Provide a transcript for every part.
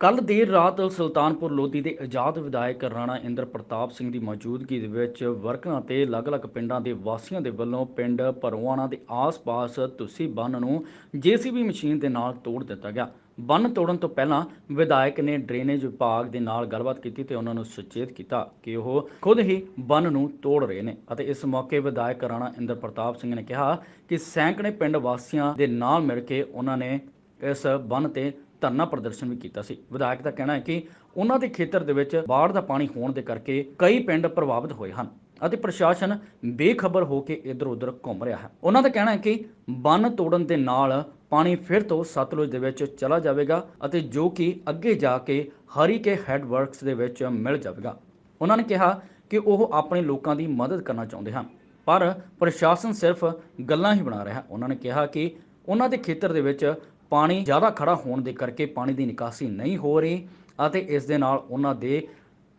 ਕੱਲ ਦੇਰ ਰਾਤ ਸੁਲਤਾਨਪੁਰ ਲੋਧੀ ਦੇ ਆਜ਼ਾਦ ਵਿਧਾਇਕ ਰਾਣਾ ਇੰਦਰ ਪ੍ਰਤਾਪ ਸਿੰਘ ਦੀ ਮੌਜੂਦਗੀ ਦੇ ਵਿੱਚ ਵਰਕਰਾਂ ਤੇ ਅਲੱਗ-ਅਲੱਗ ਪਿੰਡਾਂ ਦੇ ਵਾਸੀਆਂ ਦੇ ਵੱਲੋਂ ਪਿੰਡ ਭਰੋਆਣਾ ਦੇ ਆਸ-ਪਾਸ ਤੁਸੀਂ ਬੰਨ ਨੂੰ ਜੀਸੀਬੀ ਮਸ਼ੀਨ ਦੇ ਨਾਲ ਤੋੜ ਦਿੱਤਾ ਗਿਆ। ਬੰਨ ਤੋੜਨ ਤੋਂ ਪਹਿਲਾਂ ਵਿਧਾਇਕ ਨੇ ਡਰੇਨੇਜ ਵਿਭਾਗ ਦੇ ਨਾਲ ਗੱਲਬਾਤ ਕੀਤੀ ਤੇ ਉਹਨਾਂ ਨੂੰ ਸੁਚੇਤ ਕੀਤਾ ਕਿ ਉਹ ਖੁਦ ਹੀ ਬੰਨ ਨੂੰ ਤੋੜ ਰਹੇ ਨੇ ਅਤੇ ਇਸ ਮੌਕੇ ਵਿਧਾਇਕ ਰਾਣਾ ਇੰਦਰ ਪ੍ਰਤਾਪ ਸਿੰਘ ਨੇ ਕਿਹਾ ਕਿ ਸੈਂਕੜੇ ਪਿੰਡ ਵਾਸੀਆਂ ਦੇ ਨਾਲ ਮਿਲ ਕੇ ਉਹਨਾਂ ਨੇ ਇਸ ਬੰਨ ਤੇ ਧਰਨਾ ਪ੍ਰਦਰਸ਼ਨ ਵੀ ਕੀਤਾ ਸੀ। ਵਿਧਾਇਕ ਦਾ ਕਹਿਣਾ ਹੈ ਕਿ ਉਹਨਾਂ ਦੇ ਖੇਤਰ ਦੇ ਵਿੱਚ ਬਾੜ ਦਾ ਪਾਣੀ ਹੋਣ ਦੇ ਕਰਕੇ ਕਈ ਪਿੰਡ ਪ੍ਰਭਾਵਿਤ ਹੋਏ ਹਨ ਅਤੇ ਪ੍ਰਸ਼ਾਸਨ ਬੇਖਬਰ ਹੋ ਕੇ ਇੱਧਰ ਉੱਧਰ ਘੁੰਮ ਰਿਹਾ ਹੈ। ਉਹਨਾਂ ਦਾ ਕਹਿਣਾ ਹੈ ਕਿ ਬੰਨ ਤੋੜਨ ਦੇ ਨਾਲ ਪਾਣੀ ਫਿਰ ਤੋਂ ਸਤਲੁਜ ਦੇ ਵਿੱਚ ਚਲਾ ਜਾਵੇਗਾ ਅਤੇ ਜੋ ਕਿ ਅੱਗੇ ਜਾ ਕੇ ਹਰੀਕੇ ਹੈਡਵਰਕਸ ਦੇ ਵਿੱਚ ਮਿਲ ਜਾਵੇਗਾ। ਉਹਨਾਂ ਨੇ ਕਿਹਾ ਕਿ ਉਹ ਆਪਣੇ ਲੋਕਾਂ ਦੀ ਮਦਦ ਕਰਨਾ ਚਾਹੁੰਦੇ ਹਨ, ਪਰ ਪ੍ਰਸ਼ਾਸਨ ਸਿਰਫ ਗੱਲਾਂ ਹੀ ਬਣਾ ਰਿਹਾ ਉਹਨਾਂ ਨੇ ਕਿਹਾ ਕਿ ਉਹਨਾਂ ਦੇ ਖੇਤਰ ਦੇ ਵਿੱਚ ਪਾਣੀ ਜ਼ਿਆਦਾ ਖੜਾ ਹੋਣ ਦੇ ਕਰਕੇ ਪਾਣੀ ਦੀ ਨਿਕਾਸੀ ਨਹੀਂ ਹੋ ਰਹੀ ਅਤੇ ਇਸ ਦੇ ਨਾਲ ਉਹਨਾਂ ਦੇ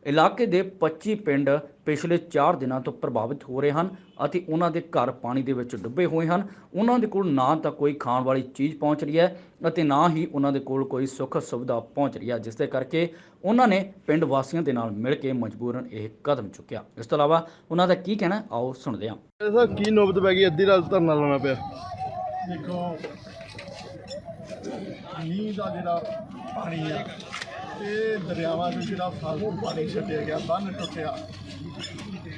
ਇਲਾਕੇ ਦੇ 25 ਪਿੰਡ ਪਿਛਲੇ 4 ਦਿਨਾਂ ਤੋਂ ਪ੍ਰਭਾਵਿਤ ਹੋ ਰਹੇ ਹਨ ਅਤੇ ਉਹਨਾਂ ਦੇ ਘਰ ਪਾਣੀ ਦੇ ਵਿੱਚ ਡੁੱਬੇ ਹੋਏ ਹਨ। ਉਹਨਾਂ ਦੇ ਕੋਲ ਨਾ ਤਾਂ ਕੋਈ ਖਾਣ ਵਾਲੀ ਚੀਜ਼ ਪਹੁੰਚ ਰਹੀ ਹੈ ਅਤੇ ਨਾ ਹੀ ਉਹਨਾਂ ਦੇ ਕੋਲ ਕੋਈ ਸੁੱਖ ਸੁਵਿਧਾ ਪਹੁੰਚ ਰਹੀ ਹੈ ਜਿਸ ਦੇ ਕਰਕੇ ਉਹਨਾਂ ਨੇ ਪਿੰਡ ਵਾਸੀਆਂ ਦੇ ਨਾਲ ਮਿਲ ਕੇ ਮਜਬੂਰਨ ਇਹ ਕਦਮ ਚੁੱਕਿਆ। ਇਸ ਤੋਂ ਇਲਾਵਾ ਉਹਨਾਂ ਦਾ ਕੀ ਕਹਿਣਾ ਆਓ ਸੁਣਦੇ ਹਾਂ। ਇਹਦਾ ਕੀ ਨੋਬਤ ਪੈ ਗਈ? ਅੱਧੀ ਰਾਤ ਧਰਨਾ ਲਾਉਣਾ ਪਿਆ। ਦੇਖੋ ਮੀਂਹ ਦਾ ਜਿਹੜਾ ਪਾਣੀ ਆ, ਇਹ ਦਰਿਆਵਾਂ ਵਿੱਚ ਜਿਹੜਾ ਫਾਲਤੂ ਪਾਣੀ ਛੱਡਿਆ ਗਿਆ ਬੰਨ ਟੁੱਟਿਆ।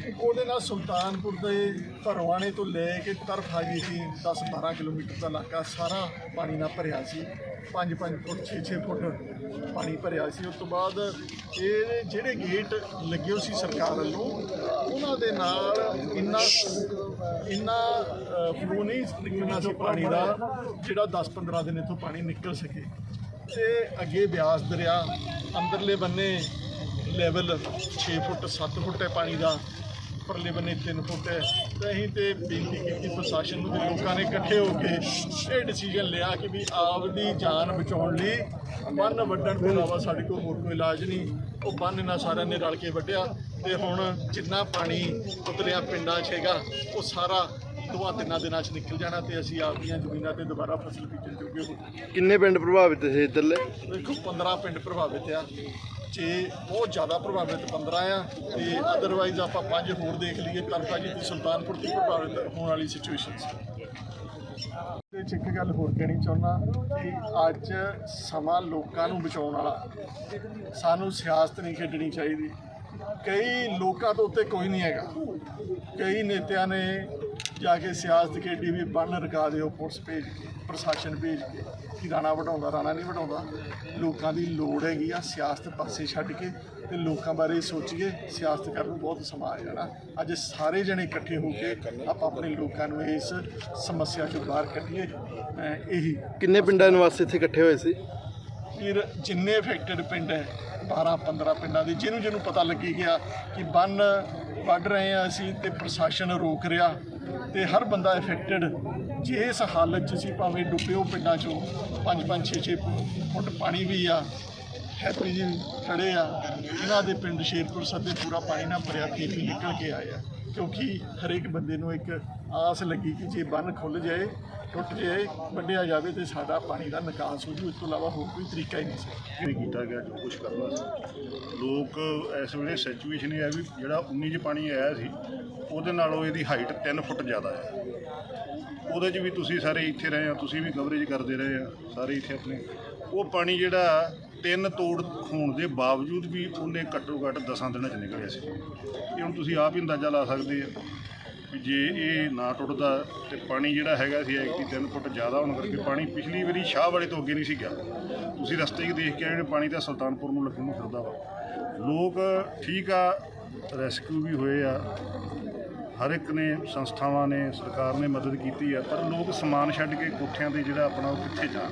ਉਹਦੇ ਨਾਲ ਸੁਲਤਾਨਪੁਰ ਦੇ ਭਰਵਾਣੇ ਤੋਂ ਲੈ ਕੇ ਤਰਫ ਆ ਗਈ ਸੀ 10 12 ਕਿਲੋਮੀਟਰ ਦਾ ਇਲਾਕਾ ਸਾਰਾ ਪਾਣੀ ਨਾਲ ਭਰਿਆ ਸੀ। 5 5 ਫੁੱਟ 6 6 ਫੁੱਟ ਪਾਣੀ ਭਰਿਆ ਸੀ। ਉਸ ਤੋਂ ਬਾਅਦ ਇਹ ਜਿਹੜੇ ਗੇਟ ਲੱਗੇ ਹੋਏ ਸੀ ਸਰਕਾਰ ਵੱਲੋਂ, ਉਹਨਾਂ ਦੇ ਨਾਲ ਇੰਨਾ ਇੰਨਾ ਫਲੋ ਨਹੀਂ ਨਿਕਲਣਾ ਸੀ ਪਾਣੀ ਦਾ, ਜਿਹੜਾ 10 15 ਦਿਨ ਇੱਥੋਂ ਪਾਣੀ ਨਿਕਲ ਸਕੇ। ਤੇ ਅੱਗੇ ਬਿਆਸ ਦਰਿਆ ਅੰਦਰਲੇ ਬੰਨੇ ਲੈਵਲ 6 ਫੁੱਟ 7 ਫੁੱਟ ਹੈ ਪਾਣੀ ਦਾ। ਪਰਲੇ ਬੰਨੇ 3 ਫੁੱਟ ਹੈ। ਤੇ ਅਸੀਂ ਤੇ ਬੇਨਤੀ ਕੀਤੀ ਪ੍ਰਸ਼ਾਸਨ ਨੂੰ ਤੇ ਲੋਕਾਂ ਨੇ ਇਕੱਠੇ ਹੋ ਕੇ ਇਹ ਡਿਸੀਜਨ ਲਿਆ ਕਿ ਵੀ ਆਪ ਦੀ ਜਾਨ ਬਚਾਉਣ ਲਈ ਬੰਨ ਵੱਢਣ ਤੋਂ ਇਲਾਵਾ ਸਾਡੇ ਕੋਲ ਹੋਰ ਕੋਈ ਇਲਾਜ ਨਹੀਂ। ਉਹ ਬੰਨ ਇਹਨਾਂ ਸਾਰਿਆਂ ਨੇ ਰਲ ਕੇ ਵੱਢਿਆ ਤੇ ਹੁਣ ਜਿੰਨਾ ਪਾਣੀ ਉਤਰਿਆ ਪਿੰਡਾਂ 'ਚ ਹੈਗਾ ਉਹ ਸਾਰਾ ਦੋਆਂ ਤਿੰਨਾਂ ਦਿਨਾਂ 'ਚ ਨਿਕਲ ਜਾਣਾ ਤੇ ਅਸੀਂ ਆਪਦੀਆਂ ਜ਼ਮੀਨਾਂ ਤੇ ਦੁਬਾਰਾ ਫਸਲ ਬੀਜਣ ਜੋਗੇ ਹੋ। ਕਿੰਨੇ ਪਿੰਡ ਪ੍ਰਭਾਵਿਤ ਸੀ ਇੱਧਰਲੇ? ਦੇਖੋ 15 ਪਿੰਡ ਪ੍ਰਭਾਵਿਤ ਆ। ਜੇ ਬਹੁਤ ਜ਼ਿਆਦਾ ਪ੍ਰਭਾਵਿਤ 15 ਆ ਤੇ ਅਦਰਵਾਈਜ਼ ਆਪਾਂ ਪੰਜ ਹੋਰ ਦੇਖ ਲਈਏ ਕਰਤਾ ਜੀ ਤੇ ਸੁਲਤਾਨਪੁਰ ਦੀ ਪ੍ਰਭਾਵਿਤ ਹੋਣ ਵਾਲੀ ਸਿਚੁਏਸ਼ਨ ਸੀ। ਤੇ ਚ ਇੱਕ ਗੱਲ ਹੋਰ ਕਹਿਣੀ ਚਾਹੁੰਦਾ ਕਿ ਅੱਜ ਸਮਾਂ ਲੋਕਾਂ ਨੂੰ ਬਚਾਉਣ ਵਾਲਾ। ਸਾਨੂੰ ਸਿਆਸਤ ਨਹੀਂ ਖੇਡਣੀ ਚਾਹੀਦੀ। ਕਈ ਲੋਕਾਂ ਤੋਂ ਉੱਤੇ ਕੋਈ ਨਹੀਂ ਹੈਗਾ। ਕਈ ਨੇਤਿਆਂ ਨੇ ਜਾ ਕੇ ਸਿਆਸਤ ਖੇਡੀ ਵੀ ਬੰਨ ਰਕਾ ਦਿਓ, ਪੁਲਿਸ ਭੇਜ ਕੇ, ਪ੍ਰਸ਼ਾਸਨ ਭੇਜ ਕੇ, ਕਿ ਰਾਣਾ ਵਢਾਉਂਦਾ ਰਾਣਾ ਨਹੀਂ ਵਢਾਉਂਦਾ ਲੋਕਾਂ ਦੀ ਲੋੜ ਹੈਗੀ ਆ ਸਿਆਸਤ ਪਾਸੇ ਛੱਡ ਕੇ ਤੇ ਲੋਕਾਂ ਬਾਰੇ ਸੋਚੀਏ ਸਿਆਸਤ ਕਰਨ ਨੂੰ ਬਹੁਤ ਸਮਾਂ ਆ ਜਾਣਾ ਅੱਜ ਸਾਰੇ ਜਣੇ ਇਕੱਠੇ ਹੋ ਕੇ ਆਪਾਂ ਆਪਣੇ ਲੋਕਾਂ ਨੂੰ ਇਸ ਸਮੱਸਿਆ ਚੋਂ ਬਾਹਰ ਕੱਢੀਏ। ਇਹੀ ਕਿੰਨੇ ਪਿੰਡਾਂ ਨਿਵਾਸੀ ਇੱਥੇ ਇਕੱਠੇ ਹੋਏ ਸੀ? ਫਿਰ ਜਿੰਨੇ ਅਫੈਕਟਡ ਪਿੰਡ ਹੈ 12 15 ਪਿੰਡਾਂ ਦੇ, ਜਿਹਨੂੰ ਜਿਹਨੂੰ ਪਤਾ ਲੱਗੀ ਗਿਆ ਕਿ ਬੰਨ ਵੱਢ ਰਹੇ ਆ ਅਸੀਂ ਤੇ ਪ੍ਰਸ਼ਾਸਨ ਰੋਕ ਰਿਹਾ ਤੇ ਹਰ ਬੰਦਾ ਅਫੈਕਟਡ ਜੇ ਇਸ ਹਾਲਤ 'ਚ ਸੀ ਭਾਵੇਂ ਡੁੱਬੇ ਉਹ ਪਿੰਡਾਂ 'ਚੋਂ 5 5 6 6 ਫੁੱਟ ਪਾਣੀ ਵੀ ਆ, ਹੈਪੀ ਜੀ ਖੜੇ ਆ, ਇਹਨਾਂ ਦੇ ਪਿੰਡ ਸ਼ੇਰਪੁਰ ਸੱਦੇ ਪੂਰਾ ਪਾਣੀ ਨਾਲ ਭਰਿਆ ਖੇਤ ਨਿਕਲ ਕੇ ਆਏ ਆ, ਕਿਉਂਕਿ ਹਰੇਕ ਬੰਦੇ ਨੂੰ ਇੱਕ ਆਸ ਲੱਗੀ ਕਿ ਜੇ ਬੰਨ ਖੁੱਲ ਜਾਏ ਟੁੱਟ ਜਾਏ ਵੱਢਿਆ ਜਾਵੇ ਤੇ ਸਾਡਾ ਪਾਣੀ ਦਾ ਨਿਕਾਸ ਹੋ ਜੂ, ਇਸ ਤੋਂ ਇਲਾਵਾ ਹੋਰ ਕੋਈ ਤਰੀਕਾ ਹੀ ਨਹੀਂ ਸੀ। ਵੀ ਕੀਤਾ ਗਿਆ, ਜੋ ਕੁਝ ਕਰਨਾ ਸੀ। ਲੋਕ ਇਸ ਵੇਲੇ ਸਿਚੁਏਸ਼ਨ ਇਹ ਹੈ ਵੀ ਜਿਹੜਾ 19 ਚ ਪਾਣੀ ਆਇਆ ਸੀ, ਉਹਦੇ ਨਾਲੋਂ ਇਹਦੀ ਹਾਈਟ 3 ਫੁੱਟ ਜ਼ਿਆਦਾ ਹੈ। ਉਹਦੇ 'ਚ ਵੀ ਤੁਸੀਂ ਸਾਰੇ ਇੱਥੇ ਰਹੇ ਆ ਤੁਸੀਂ ਵੀ ਕਵਰੇਜ ਕਰਦੇ ਰਹੇ ਆ ਸਾਰੇ ਇੱਥੇ ਆਪਣੇ। ਉਹ ਪਾਣੀ ਜਿਹੜਾ ਤਿੰਨ ਤੋੜ ਹੋਣ ਦੇ ਬਾਵਜੂਦ ਵੀ ਉਹਨੇ ਘੱਟੋ ਘੱਟ 10 ਦਿਨਾਂ 'ਚ ਨਿਕਲਿਆ ਸੀ। ਇਹ ਹੁਣ ਤੁਸੀਂ ਆਪ ਹੀ ਅੰਦਾਜ਼ਾ ਲਾ ਸਕਦੇ ਆ ਜੇ ਇਹ ਨਾ ਟੁੱਟਦਾ ਤੇ ਪਾਣੀ ਜਿਹੜਾ ਹੈਗਾ ਸੀ ਐਕਟੀ 3 ਫੁੱਟ ਜ਼ਿਆਦਾ ਹੋਣ ਕਰਕੇ ਪਾਣੀ ਪਿਛਲੀ ਵਾਰੀ ਸ਼ਾਹ ਵਾਲੇ ਤੋਂ ਅੱਗੇ ਨਹੀਂ ਸੀ ਗਿਆ। ਤੁਸੀਂ ਰਸਤੇ 'ਚ ਦੇਖ ਕੇ ਆਏ ਹੋ ਪਾਣੀ ਤਾਂ ਸੁਲਤਾਨਪੁਰ ਨੂੰ ਲੱਗਣ ਨੂੰ ਫਿਰਦਾ ਵਾ। ਲੋਕ ਠੀਕ ਆ, ਰੈਸਕਿਊ ਵੀ ਹੋਏ ਆ। ਹਰ ਇੱਕ ਨੇ, ਸੰਸਥਾਵਾਂ ਨੇ, ਸਰਕਾਰ ਨੇ ਮਦਦ ਕੀਤੀ ਆ, ਪਰ ਲੋਕ ਸਮਾਨ ਛੱਡ ਕੇ ਕੋਠਿਆਂ ਤੇ ਜਿਹੜਾ ਆਪਣਾ ਉਹ ਕਿੱਥੇ ਜਾਣ?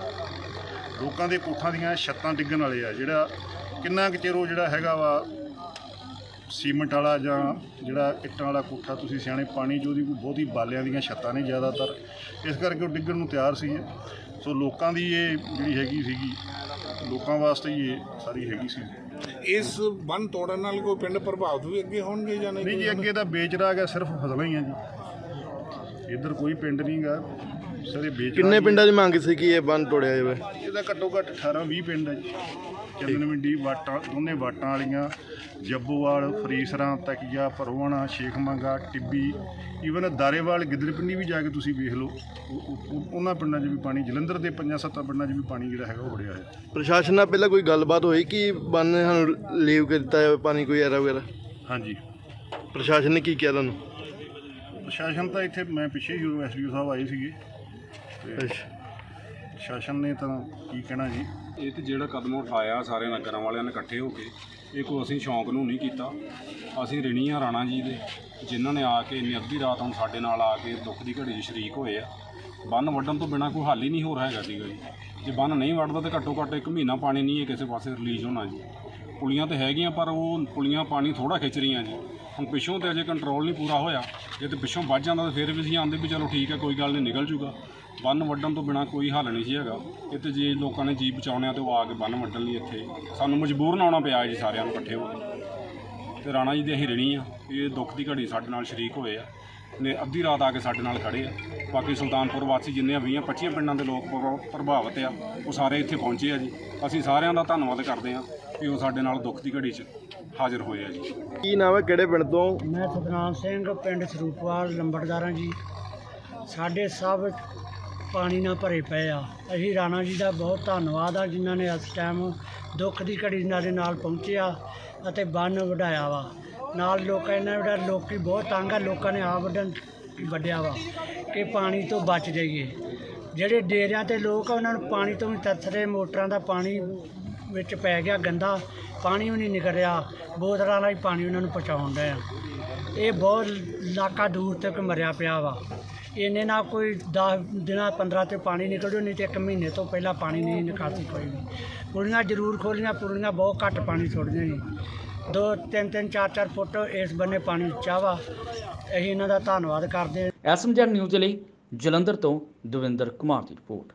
ਲੋਕਾਂ ਦੇ ਕੋਠਾਂ ਦੀਆਂ ਛੱਤਾਂ ਡਿੱਗਣ ਵਾਲੇ ਆ। ਜਿਹੜਾ ਕਿੰਨਾ ਕੁ ਚਿਰ ਉਹ ਜਿਹੜਾ ਹੈਗਾ ਵਾ ਸੀਮੈਂਟ ਵਾਲਾ ਜਾਂ ਜਿਹੜਾ ਇੱਟਾਂ ਵਾਲਾ ਕੋਠਾ ਤੁਸੀਂ ਸਿਆਣੇ ਪਾਣੀ 'ਚ ਉਹਦੀ ਕੋਈ ਬਹੁਤੀ ਬਾਲਿਆਂ ਦੀਆਂ ਛੱਤਾਂ ਨੇ ਜ਼ਿਆਦਾਤਰ। ਇਸ ਕਰਕੇ ਉਹ ਡਿੱਗਣ ਨੂੰ ਤਿਆਰ ਸੀ ਸੋ ਲੋਕਾਂ ਦੀ ਇਹ ਜਿਹੜੀ ਹੈਗੀ ਸੀਗੀ ਲੋਕਾਂ ਵਾਸਤੇ ਹੀ ਇਹ ਸਾਰੀ ਹੈਗੀ ਸੀ। ਇਸ ਬੰਨ ਤੋੜਨ ਨਾਲ ਕੋਈ ਪਿੰਡ ਪ੍ਰਭਾਵਿਤ ਵੀ ਅੱਗੇ ਹੋਣਗੇ ਜਾਂ ਨਹੀਂ ਨਹੀਂ ਜੀ ਅੱਗੇ ਤਾਂ ਵੇਚ ਰਹਾ ਗਿਆ ਸਿਰਫ ਫਸਲਾਂ ਹੀ ਆ ਜੀ। ਇੱਧਰ ਕੋਈ ਪਿੰਡ ਨਹੀਂ ਗਾ। ਸਰ ਇਹ ਕਿੰਨੇ। ਪਿੰਡਾਂ ਦੀ ਮੰਗ ਸੀ ਕਿ ਇਹ ਬੰਨ ਤੋੜਿਆ ਜਾਵੇ? ਇਹਦਾ ਘੱਟੋ ਘੱਟ 18 20 ਪਿੰਡ ਹੈ ਜੀ। ਚੰਦਨ ਮੰਡੀ ਵਾਟਾਂ ਦੋਨੇ ਵਾਟਾਂ ਵਾਲੀਆਂ ਜੱਬੋਵਾਲ ਫਰੀਸਰਾਂ ਤਕੀਆ ਪਰਵਾਣਾ ਸ਼ੇਖ ਮੰਗਾ ਟਿੱਬੀ ਈਵਨ ਦਾਰੇਵਾਲ ਗਿੱਦੜਪਿੰਡੀ ਵੀ ਜਾ ਕੇ ਤੁਸੀਂ ਵੇਖ ਲਓ ਉਹ- ਉਹ- ਉਹ- ਉਹਨਾਂ ਪਿੰਡਾਂ 'ਚ ਵੀ ਪਾਣੀ ਜਲੰਧਰ ਦੇ ਪੰਜਾਂ ਸੱਤਾਂ ਪਿੰਡਾਂ 'ਚ ਵੀ ਪਾਣੀ ਜਿਹੜਾ ਹੈਗਾ ਉਹ ਵੜਿਆ ਹੋਇਆ। ਪ੍ਰਸ਼ਾਸਨ ਨਾਲ ਪਹਿਲਾਂ ਕੋਈ ਗੱਲਬਾਤ ਹੋਈ ਕਿ ਬੰਨ ਸਾਨੂੰ ਲੀਵ ਕਰ ਦਿੱਤਾ ਜਾਵੇ ਪਾਣੀ ਕੋਈ ਐਰਾ ਵਗੈਰਾ? ਹਾਂਜੀ। ਪ੍ਰਸ਼ਾਸਨ ਨੇ ਕੀ ਕਿਹਾ ਤੁਹਾਨੂੰ? ਪ੍ਰਸ਼ਾਸਨ ਤਾਂ ਇੱਥੇ ਮੈਂ ਪਿੱਛੇ ਹੀ ਐਸਡੀਓ ਸਾਹਿਬ ਆਏ ਸੀਗੇ ਅੱਛਾ। ਪ੍ਰਸ਼ਾਸਨ ਨੇ ਤਾਂ ਕੀ ਕਹਿਣਾ ਜੀ? ਇਹ ਤੇ ਜਿਹੜਾ ਕਦਮ ਉਠਾਇਆ ਸਾਰੇ ਨਗਰਾਂ ਵਾਲਿਆਂ ਨੇ ਇਕੱਠੇ ਹੋ ਕੇ, ਇਹ ਕੋਈ ਅਸੀਂ ਸ਼ੌਂਕ ਨੂੰ ਨਹੀਂ ਕੀਤਾ। ਅਸੀਂ ਰਿਣੀ ਰਿਣੀਆਂ ਰਾਣਾ ਜੀ ਦੇ, ਜਿਨ੍ਹਾਂ ਨੇ ਆ ਕੇ ਇੰਨੀ ਅੱਧੀ ਰਾਤ ਹੁਣ ਸਾਡੇ ਨਾਲ ਆ ਕੇ ਦੁੱਖ ਦੀ ਘੜੀ 'ਚ ਸ਼ਰੀਕ ਹੋਏ ਆ। ਬੰਨ ਵੱਢਣ ਤੋਂ ਬਿਨਾ ਕੋਈ ਹੱਲ ਹੀ ਨਹੀਂ ਹੋ ਰਿਹਾ ਹੈਗਾ ਸੀਗਾ ਜੀ। ਜੇ ਬੰਨ ਨਹੀਂ ਵੱਢਦਾ ਤਾਂ ਘੱਟੋ ਘੱਟ ਇੱਕ ਮਹੀਨਾ ਪਾਣੀ ਨਹੀਂ ਹੈ ਕਿਸੇ ਪਾਸੇ ਰਿਲੀਜ਼ ਹੋਣਾ ਜੀ। ਪੁਲੀਆਂ ਤੇ ਹੈਗੀਆਂ, ਪਰ ਉਹ ਪੁਲੀਆਂ ਪਾਣੀ ਥੋੜਾ ਖਿੱਚ ਰਹੀਆਂ ਜੀ। ਹੁਣ ਪਿੱਛੋਂ ਤੇ ਅਜੇ ਕੰਟਰੋਲ ਨਹੀਂ ਪੂਰਾ ਹੋਇਆ। ਜੇ ਤੇ ਪਿੱਛੋਂ ਵੱਜ ਜਾਂਦਾ ਤਾਂ ਫਿਰ ਵੀ ਅਸੀਂ ਆਂਦੇ ਵੀ ਚਲੋ ਠੀਕ ਹੈ ਕੋਈ ਗੱਲ ਨਹੀਂ, ਨਿਕਲ ਜੂਗਾ। ਬੰਨ ਵੱਢਣ ਤੋਂ ਬਿਨਾ ਕੋਈ ਹੱਲ ਨਹੀਂ ਸੀ ਹੈਗਾ। ਇਹ ਤੇ ਜੇ ਲੋਕਾਂ ਨੇ ਜੀਵ ਬਚਾਉਣੇ ਆ ਤੇ ਉਹ ਆ ਕੇ ਬੰਨ ਵੱਢਣ ਲਈ ਇੱਥੇ। ਸਾਨੂੰ ਮਜਬੂਰ ਨਾ ਆਉਣਾ ਪਿਆ ਜੀ ਸਾਰਿਆਂ ਨੂੰ ਇਕੱਠੇ ਹੋ ਕੇ। ਤੇ ਰਾਣਾ ਜੀ ਦੀ ਅਸੀਂ ਰਿਣੀ ਆ। ਇਹ ਦੁੱਖ ਦੀ ਘੜੀ ਸਾਡੇ ਨਾਲ ਸ਼ਰੀਕ ਹੋਏ ਆ। ਨੇ ਅੱਧੀ ਰਾਤ ਆ ਕੇ ਸਾਡੇ ਨਾਲ ਖੜੇ ਆ। ਬਾਕੀ ਸੁਲਤਾਨਪੁਰ ਵਾਸੀ ਜਿੰਨੇ 20 25 ਪਿੰਡਾਂ ਦੇ ਲੋਕ ਪ੍ਰਭਾਵਿਤ ਆ, ਉਹ ਸਾਰੇ ਇੱਥੇ ਪਹੁੰਚੇ ਆ ਜੀ। ਅਸੀਂ ਸਾਰਿਆਂ ਦਾ ਧੰਨਵਾਦ ਕਰਦੇ ਆ ਕਿ ਉਹ ਸਾਡੇ ਨਾਲ ਦੁੱਖ ਦੀ ਘੜੀ 'ਚ ਹਾਜ਼ਰ ਹੋਏ ਆ ਜੀ। ਕੀ ਨਾਮ ਹੈ? ਕਿਹੜੇ ਪਿੰਡ ਤੋਂ? ਮੈਂ ਸਤਨਾਮ ਸਿੰਘ ਪਿੰਡ ਸਰੂਪਵਾਲ ਲੰਬੜਦਾਰਾਂ ਜੀ। ਸਾਡੇ ਸਭ ਪਾਣੀ ਨਾਲ ਭਰੇ ਪਏ ਆ। ਅਸੀਂ ਰਾਣਾ ਜੀ ਦਾ ਬਹੁਤ ਧੰਨਵਾਦ ਆ ਜਿਨ੍ਹਾਂ ਨੇ ਇਸ ਟਾਈਮ ਦੁੱਖ ਦੀ ਘੜੀ ਨਾਲੇ ਨਾਲ ਪਹੁੰਚਿਆ ਅਤੇ ਬੰਨ ਵਢਾਇਆ ਵਾ। ਨਾਲ ਲੋਕਾਂ ਇਹਨਾਂ ਵਡਾ ਲੋਕੀ ਬਹੁਤ ਤੰਗ ਆ ਲੋਕਾਂ ਨੇ ਆਪ ਵੱਢਣ ਵੱਢਿਆ ਵਾ ਕਿ ਪਾਣੀ ਤੋਂ ਬਚ ਜਾਈਏ। ਜਿਹੜੇ ਡੇਰਿਆਂ ਤੇ ਲੋਕ ਆ ਉਹਨਾਂ ਨੂੰ ਪਾਣੀ ਤੋਂ ਵੀ ਤਰਸਦੇ ਮੋਟਰਾਂ ਦਾ ਪਾਣੀ ਵਿੱਚ ਪੈ ਗਿਆ ਗੰਦਾ, ਪਾਣੀ ਵੀ ਨਹੀਂ ਨਿਕਲ ਰਿਹਾ ਬੋਤਲਾਂ ਨਾਲ ਹੀ ਪਾਣੀ ਉਹਨਾਂ ਨੂੰ ਪਹੁੰਚਾਉਣ ਡਏ ਇਹ ਬਹੁਤ ਇਲਾਕਾ ਦੂਰ ਤੱਕ ਮਰਿਆ ਪਿਆ ਵਾ। ਇਹਨੇ ਨਾਲ ਕੋਈ 10 ਦਿਨਾਂ 15 ਤੇ ਪਾਣੀ ਨਿਕਲ, ਨਹੀਂ ਤੇ ਇੱਕ ਮਹੀਨੇ ਤੋਂ ਪਹਿਲਾਂ ਪਾਣੀ ਨਹੀਂ ਨਿਕਾਸੀ ਕੋਈ ਵੀ। ਪੁਲੀਆਂ ਜ਼ਰੂਰ ਖੋਲੀਆਂ ਪੁਲੀਆਂ ਬਹੁਤ ਘੱਟ ਪਾਣੀ ਛੋੜਦੀਆਂ ਜੀ। ਦੋ, ਤਿੰਨ ਤਿੰਨ, ਚਾਰ ਚਾਰ ਫੁੱਟ ਇਸ ਬੰਨੇ ਪਾਣੀ ਉੱਚਾ ਵਾ। ਅਸੀਂ ਇਹਨਾਂ ਦਾ ਧੰਨਵਾਦ ਕਰਦੇ ਹਾਂ। ਐਸਐਮਜੈਡ ਨਿਊਜ਼ ਲਈ ਜਲੰਧਰ ਤੋਂ ਦਵਿੰਦਰ ਕੁਮਾਰ ਦੀ ਰਿਪੋਰਟ।